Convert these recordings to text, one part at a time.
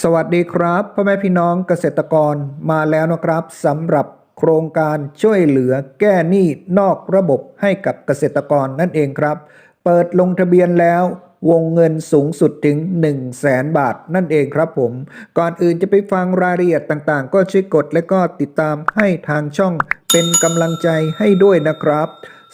สวัสดีครับพ่อแม่พี่น้องเกษตรกรมาแล้วนะครับสำหรับโครงการช่วยเหลือแก้หนี้นอกระบบให้กับเกษตรกรนั่นเองครับ เปิดลงทะเบียนแล้ววงเงินสูงสุดถึง 1 0 0 0 0แสนบาทนั่นเองครับผม ก่อนอื่นจะไปฟังรายละเอียดต่างๆ ก็ช่วยกดและก็ติดตามให้ทางช่องเป็นกำลังใจให้ด้วยนะครับ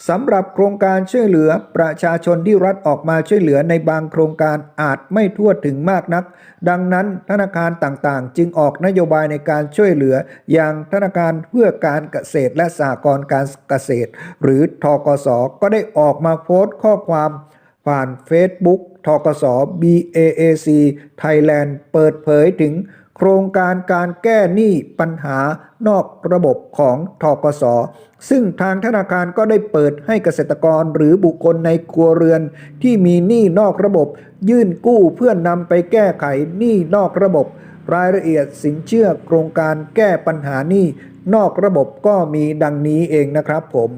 สำหรับโครงการช่วยเหลือประชาชนที่รัฐออกมาช่วยเหลือในบางโครงการอาจไม่ทั่วถึงมากนัก ดังนั้นธนาคารต่างๆ จึงออกนโยบายในการช่วยเหลือ อย่างธนาคารเพื่อการเกษตรและสหกรณ์การเกษตร หรือทกสก็ได้ออกมาโพสต์ข้อความผ่าน Facebook ทกส BAAC Thailand เปิดเผยถึง โครงการการแก้หนี้ปัญหานอกระบบของทกส ซึ่งทางธนาคารก็ได้เปิดให้เกษตรกรหรือบุคคลในครัวเรือน ที่มีหนี้นอกระบบ ยื่นกู้เพื่อนนำไปแก้ไขหนี้นอกระบบ รายละเอียดสินเชื่อโครงการแก้ปัญหาหนี้นอกระบบก็มีดังนี้เองนะครับผม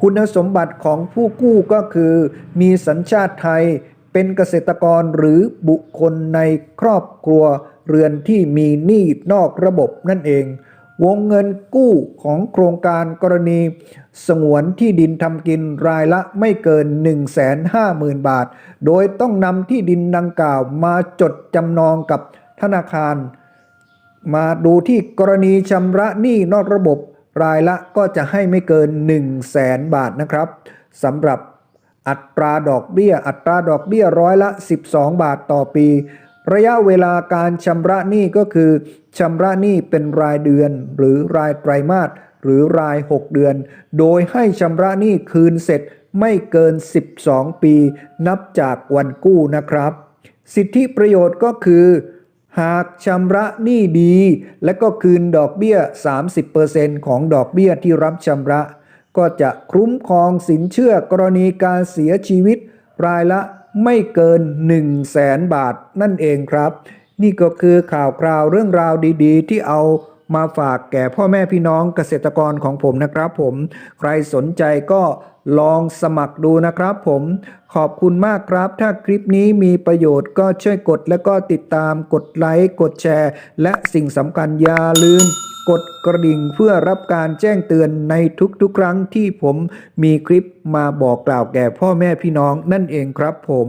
คุณสมบัติของผู้กู้ก็คือ มีสัญชาติไทย เป็นเกษตรกรหรือบุคคลในครอบครัว เรือนที่มีหนี้นอกระบบนั่นเอง วงเงินกู้ของโครงการกรณีสงวนที่ดินทำกินรายละไม่เกิน 150,000 บาท โดยต้องนำที่ดินดังกล่าวมาจดจำนองกับธนาคาร มาดูที่กรณีชำระหนี้นอกระบบรายละก็จะให้ไม่เกิน 1 0 0 0 0แสนบาทนะครับสำหรับอัตราดอกเบี้ย อัตราดอกเบี้ยร้อยละ 12 บาทต่อปี ระยะเวลาการชำระหนี้ก็คือชำระหนี้เป็นรายเดือน หรือรายไตรมาสหรือราย 6 เดือน โดยให้ชำระหนี้คืนเสร็จไม่เกิน 12 ปี นับจากวันกู้นะครับ สิทธิประโยชน์ก็คือ หากชำระหนี้ดี และก็คืนดอกเบี้ย 30%ของดอกเบี้ยที่รับชำระ ก็จะคุ้มครองสินเชื่อกรณีการเสียชีวิตรายละ ไม่เกิน 1 0 0 0 0แสนบาทนั่นเองครับ นี่ก็คือข่าวคราวเรื่องราวดี ๆ ที่เอามาฝากแก่พ่อแม่พี่น้องเกษตรกรของผมนะครับผม ใครสนใจก็ลองสมัครดูนะครับผม ขอบคุณมากครับ ถ้าคลิปนี้มีประโยชน์ก็ช่วยกดและก็ติดตามกดไลค์กดแชร์ และสิ่งสำคัญอย่าลืม กดกระดิ่งเพื่อรับการแจ้งเตือนในทุกๆ ครั้งที่ผมมีคลิปมาบอกกล่าวแก่พ่อแม่พี่น้องนั่นเองครับผม